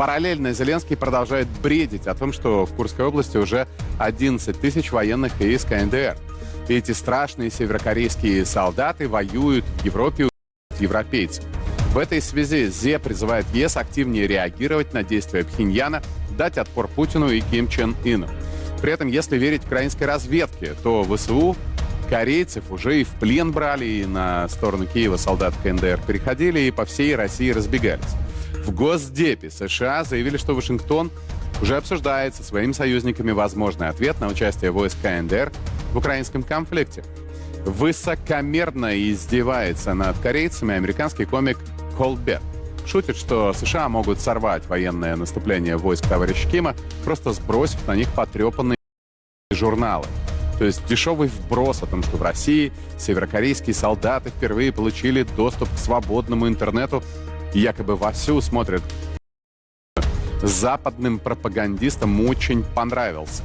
Параллельно Зеленский продолжает бредить о том, что в Курской области уже 11 тысяч военных из КНДР. Эти страшные северокорейские солдаты воюют в Европе европейцев. В этой связи ЗЕ призывает ЕС активнее реагировать на действия Пхеньяна, дать отпор Путину и Ким Чен Ыну. При этом, если верить украинской разведке, то ВСУ корейцев уже и в плен брали, и на сторону Киева солдат КНДР переходили, и по всей России разбегались. В Госдепе США заявили, что Вашингтон уже обсуждает со своими союзниками возможный ответ на участие войск КНДР в украинском конфликте. Высокомерно издевается над корейцами американский комик Колберт. Шутит, что США могут сорвать военное наступление войск товарища Кима, просто сбросив на них потрепанные журналы. То есть дешевый вброс о том, что в России северокорейские солдаты впервые получили доступ к свободному интернету якобы вовсю смотрят западным пропагандистам очень понравился.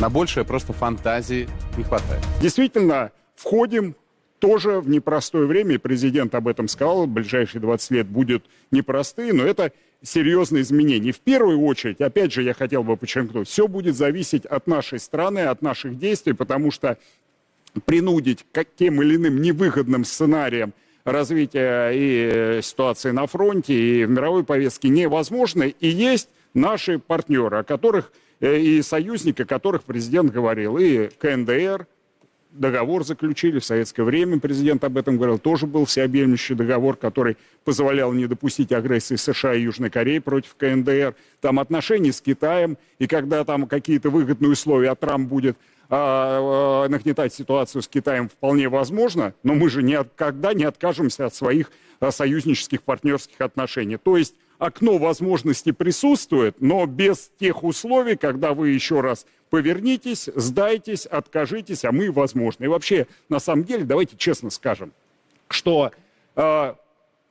На большее просто фантазии не хватает. Действительно, входим тоже в непростое время, президент об этом сказал, ближайшие 20 лет будут непростые, но это серьезные изменения. В первую очередь, опять же, я хотел бы подчеркнуть, все будет зависеть от нашей страны, от наших действий, потому что принудить к тем или иным невыгодным сценариям развития и э, ситуации на фронте, и в мировой повестке невозможно. И есть наши партнеры, о которых э, и союзники, о которых президент говорил, и КНДР, договор заключили в советское время, президент об этом говорил, тоже был всеобъемлющий договор, который позволял не допустить агрессии США и Южной Кореи против КНДР. Там отношения с Китаем, и когда там какие-то выгодные условия, а Трамп будет а, а, нагнетать ситуацию с Китаем вполне возможно, но мы же никогда не откажемся от своих а, союзнических партнерских отношений. То есть окно возможностей присутствует, но без тех условий, когда вы еще раз повернитесь, сдайтесь, откажитесь, а мы возможно. И вообще, на самом деле, давайте честно скажем, что э,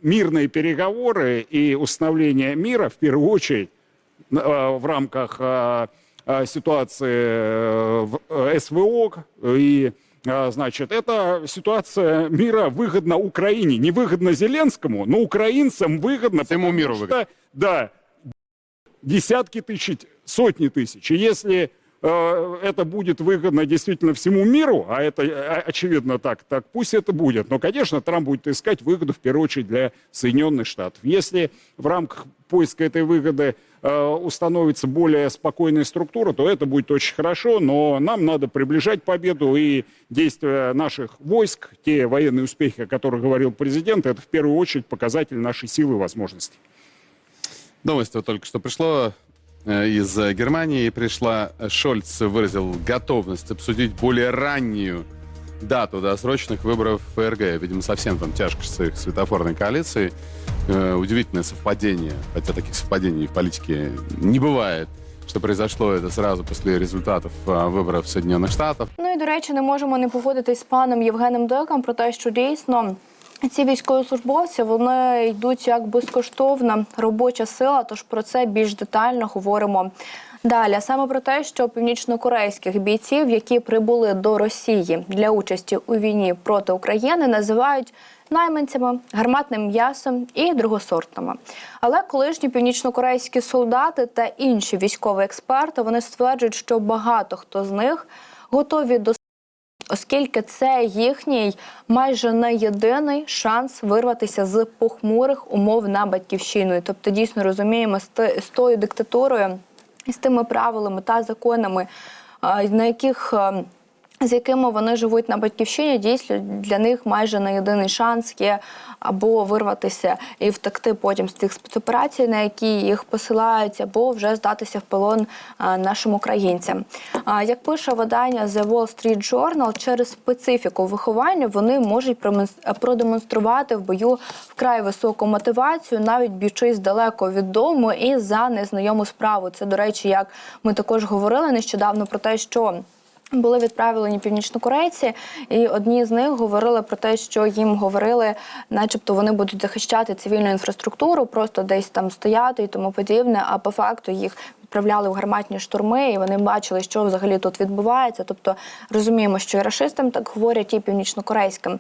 мирные переговоры и установление мира, в первую очередь, э, в рамках э, ситуации э, в э, СВО и а, Значит, эта ситуация мира выгодна Украине, не выгодна Зеленскому, но украинцам выгодно. Всему потому миру что, выгодно. Да, десятки тысяч, сотни тысяч. И если э, это будет выгодно действительно всему миру, а это э, очевидно так, так пусть это будет. Но, конечно, Трамп будет искать выгоду в первую очередь для Соединенных Штатов. Если в рамках поиска этой выгоды э, установится более спокойная структура, то это будет очень хорошо, но нам надо приближать победу и действия наших войск, те военные успехи, о которых говорил президент, это в первую очередь показатель нашей силы и возможностей. Новость вот только что пришло э, из э, Германии. Пришла э, Шольц выразил готовность обсудить более раннюю дату досрочных выборов в ФРГ. Видимо, совсем там тяжко с их светофорной коалицией. Э, удивительное совпадение, хотя таких совпадений в политике не бывает, что произошло это сразу после результатов э, выборов Соединенных Штатов. Ну і до речі, не можемо не погодитись з паном Євгеном Деком про те, що дійсно. Ці військовослужбовці вони йдуть як безкоштовна робоча сила. Тож про це більш детально говоримо далі. Саме про те, що північнокорейських бійців, які прибули до Росії для участі у війні проти України, називають найманцями, гарматним м'ясом і другосортними. Але колишні північнокорейські солдати та інші військові експерти вони стверджують, що багато хто з них готові до оскільки це їхній майже не єдиний шанс вирватися з похмурих умов на батьківщину. І Тобто, дійсно розуміємо з тою диктатурою з тими правилами та законами, на яких. Е, З якими вони живуть на батьківщині, дійсно для них майже не єдиний шанс є або вирватися і втекти потім з тих спецоперацій, на які їх посилають, або вже здатися в полон нашим українцям. Як пише видання The Wall Street Journal, через специфіку виховання вони можуть продемонструвати в бою вкрай високу мотивацію, навіть б'ючись далеко від дому і за незнайому справу. Це, до речі, як ми також говорили нещодавно про те, що. Були відправлені північнокорейці, і одні з них говорили про те, що їм говорили, начебто вони будуть захищати цивільну інфраструктуру, просто десь там стояти і тому подібне. А по факту їх відправляли в гарматні штурми, і вони бачили, що взагалі тут відбувається. Тобто розуміємо, що і рашистам так говорять, і північнокорейським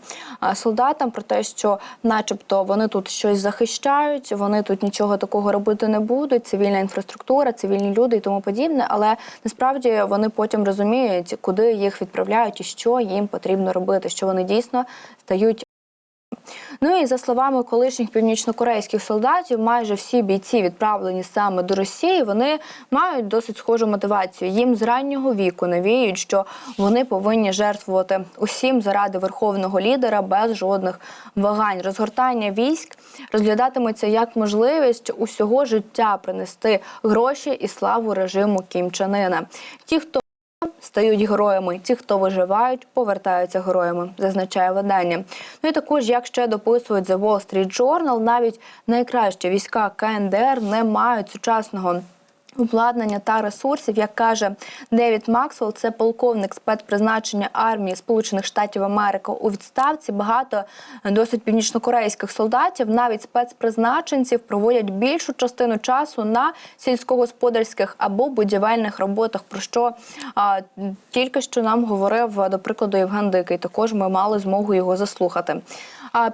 солдатам про те, що, начебто, вони тут щось захищають, вони тут нічого такого робити не будуть. Цивільна інфраструктура, цивільні люди і тому подібне. Але насправді вони потім розуміють, куди їх відправляють і що їм потрібно робити, що вони дійсно стають. Ну і за словами колишніх північнокорейських солдатів, майже всі бійці, відправлені саме до Росії, вони мають досить схожу мотивацію. Їм з раннього віку навіють, що вони повинні жертвувати усім заради верховного лідера без жодних вагань. Розгортання військ розглядатиметься як можливість усього життя принести гроші і славу режиму Кім Чен. Ті, хто стають героями. Ті, хто виживають, повертаються героями, зазначає видання. Ну і також, як ще дописують The Wall Street Journal, навіть найкращі війська КНДР не мають сучасного. Обладнання та ресурсів, як каже Девід Максвелл, це полковник спецпризначення армії Сполучених Штатів Америки у відставці. Багато досить північнокорейських солдатів, навіть спецпризначенців, проводять більшу частину часу на сільськогосподарських або будівельних роботах. Про що а, тільки що нам говорив до прикладу Євген Дикий. Також ми мали змогу його заслухати.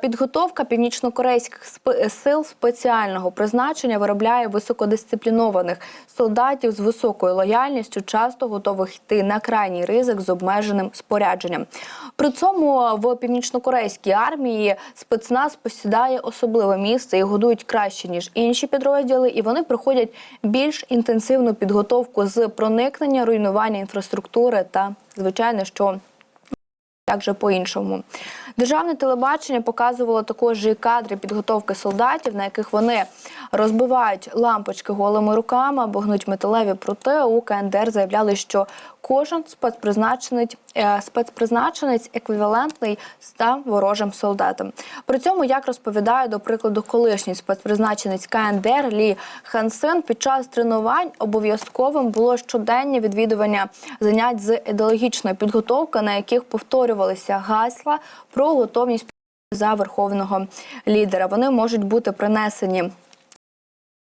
Підготовка північнокорейських сил спеціального призначення виробляє високодисциплінованих солдатів з високою лояльністю, часто готових йти на крайній ризик з обмеженим спорядженням. При цьому в північнокорейській армії спецназ посідає особливе місце і годують краще ніж інші підрозділи, і вони проходять більш інтенсивну підготовку з проникнення, руйнування інфраструктури та звичайно, що як по-іншому. Державне телебачення показувало також і кадри підготовки солдатів, на яких вони розбивають лампочки голими руками або гнуть металеві прути. У КНДР заявляли, що кожен спецпризначенець, спецпризначенець еквівалентний ста ворожим солдатам. При цьому, як розповідає до прикладу, колишній спецпризначенець КНДР Лі Хансен, під час тренувань обов'язковим було щоденне відвідування занять з ідеологічної підготовки, на яких повторювалися гасла про готовність за верховного лідера. Вони можуть бути принесені.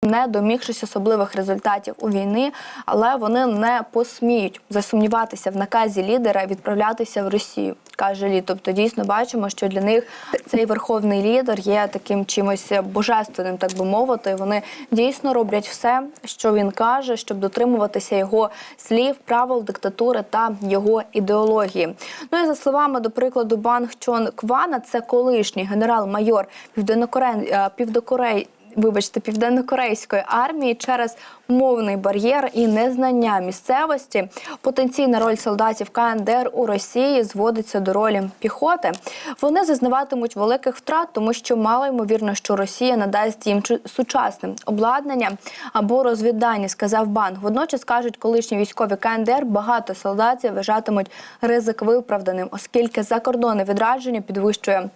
Не домігшись особливих результатів у війни, але вони не посміють засумніватися в наказі лідера відправлятися в Росію, каже Лі. Тобто дійсно бачимо, що для них цей верховний лідер є таким чимось божественним, так би мовити. Вони дійсно роблять все, що він каже, щоб дотримуватися його слів, правил, диктатури та його ідеології. Ну і за словами до прикладу Банг Чон Квана, це колишній генерал-майор Південнокорей Півдокорей вибачте, південнокорейської армії через мовний бар'єр і незнання місцевості. Потенційна роль солдатів КНДР у Росії зводиться до ролі піхоти. Вони зазнаватимуть великих втрат, тому що мало ймовірно, що Росія надасть їм сучасне обладнання або розвіддані, сказав Бан. Водночас кажуть, колишні військові КНДР багато солдатів вважатимуть ризик виправданим, оскільки закордонне відрадження підвищує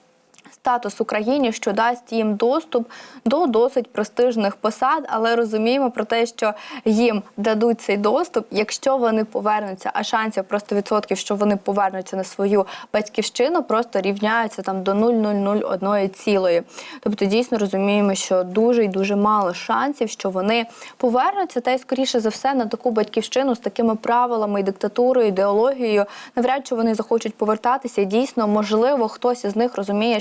статус Україні, що дасть їм доступ до досить престижних посад, але розуміємо про те, що їм дадуть цей доступ, якщо вони повернуться. А шансів просто відсотків, що вони повернуться на свою батьківщину, просто рівняються там до 0,001 цілої. Тобто дійсно розуміємо, що дуже і дуже мало шансів, що вони повернуться, та й скоріше за все на таку батьківщину з такими правилами і диктатурою, ідеологією. Навряд чи вони захочуть повертатися. Дійсно, можливо, хтось із них розуміє,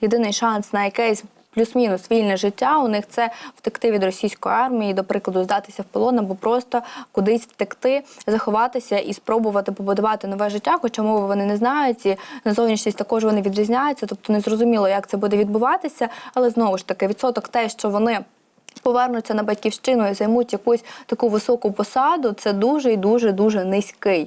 єдиний шанс на якесь. Плюс-мінус вільне життя у них це втекти від російської армії, до прикладу, здатися в полон або просто кудись втекти, заховатися і спробувати побудувати нове життя. Хоча мови вони не знають, і на зовнішність також вони відрізняються, тобто не зрозуміло, як це буде відбуватися. Але знову ж таки, відсоток те, що вони. Повернуться на батьківщину і займуть якусь таку високу посаду, це дуже і дуже дуже низький.